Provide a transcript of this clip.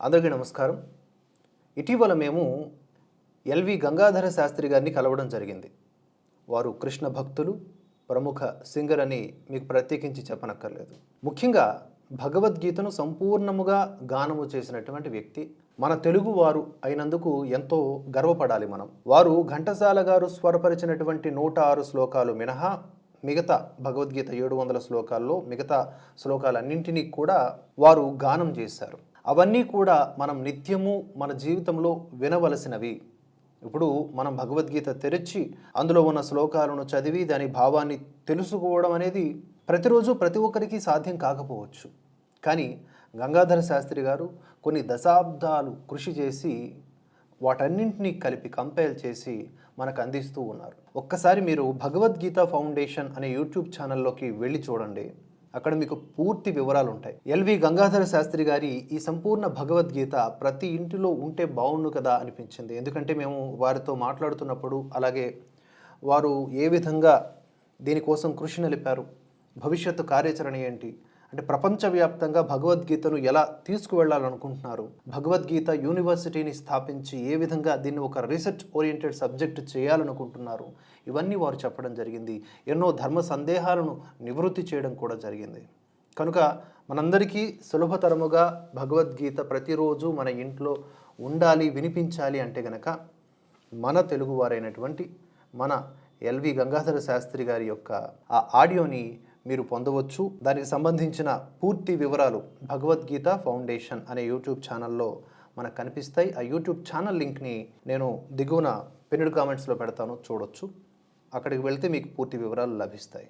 అందరికీ నమస్కారం. ఇటీవల మేము ఎల్వి గంగాధర శాస్త్రి గారిని కలవడం జరిగింది. వారు కృష్ణ భక్తులు ప్రముఖ సింగర్ అని మీకు ప్రత్యేకించి చెప్పనక్కర్లేదు. ముఖ్యంగా భగవద్గీతను సంపూర్ణముగా గానము చేసినటువంటి వ్యక్తి. మన తెలుగు వారు అయినందుకు ఎంతో గర్వపడాలి మనం. వారు ఘంటసాల గారు స్వరపరిచినటువంటి నూట ఆరు శ్లోకాలు మినహా మిగతా భగవద్గీత ఏడు వందల శ్లోకాల్లో మిగతా శ్లోకాలన్నింటినీ కూడా వారు గానం చేశారు. అవన్నీ కూడా మనం నిత్యము మన జీవితంలో వినవలసినవి. ఇప్పుడు మనం భగవద్గీత తెరిచి అందులో ఉన్న శ్లోకాలను చదివి దాని భావాన్ని తెలుసుకోవడం అనేది ప్రతిరోజు ప్రతి ఒక్కరికి సాధ్యం కాకపోవచ్చు. కానీ గంగాధర శాస్త్రి గారు కొన్ని దశాబ్దాలు కృషి చేసి వాటన్నింటినీ కలిపి కంపేర్ చేసి మనకు అందిస్తూ ఉన్నారు. ఒక్కసారి మీరు భగవద్గీత ఫౌండేషన్ అనే యూట్యూబ్ ఛానల్లోకి వెళ్ళి చూడండి. అక్కడ మీకు పూర్తి వివరాలు ఉంటాయి ఎల్వి గంగాధర శాస్త్రి గారి ఈ సంపూర్ణ భగవద్గీత ప్రతి ఇంటిలో ఉంటే బాగుండు కదా అనిపించింది. ఎందుకంటే మేము వారితో మాట్లాడుతున్నప్పుడు అలాగే వారు ఏ విధంగా దీనికోసం కృషి నిలిపారు భవిష్యత్తు కార్యాచరణ ఏంటి అంటే ప్రపంచవ్యాప్తంగా భగవద్గీతను ఎలా తీసుకువెళ్ళాలనుకుంటున్నారు? భగవద్గీత యూనివర్సిటీని స్థాపించి ఏ విధంగా దీన్ని ఒక రీసెర్చ్ ఓరియంటెడ్ సబ్జెక్ట్ చేయాలనుకుంటున్నారు? ఇవన్నీ వారు చెప్పడం జరిగింది. ఎన్నో ధర్మ సందేహాలను నివృత్తి చేయడం కూడా జరిగింది. కనుక మనందరికీ సులభతరముగా భగవద్గీత ప్రతిరోజు మన ఇంట్లో ఉండాలి వినిపించాలి అంటే గనక మన తెలుగువారైనటువంటి మన ఎల్వి గంగాధర శాస్త్రి గారి యొక్క ఆ ఆడియోని మీరు పొందవచ్చు. దానికి సంబంధించిన పూర్తి వివరాలు భగవద్గీత ఫౌండేషన్ అనే యూట్యూబ్ ఛానల్లో మనకు కనిపిస్తాయి. ఆ యూట్యూబ్ ఛానల్ లింక్ని నేను దిగువన పిన్నుడు కామెంట్స్లో పెడతాను. చూడొచ్చు. అక్కడికి వెళ్తే మీకు పూర్తి వివరాలు లభిస్తాయి.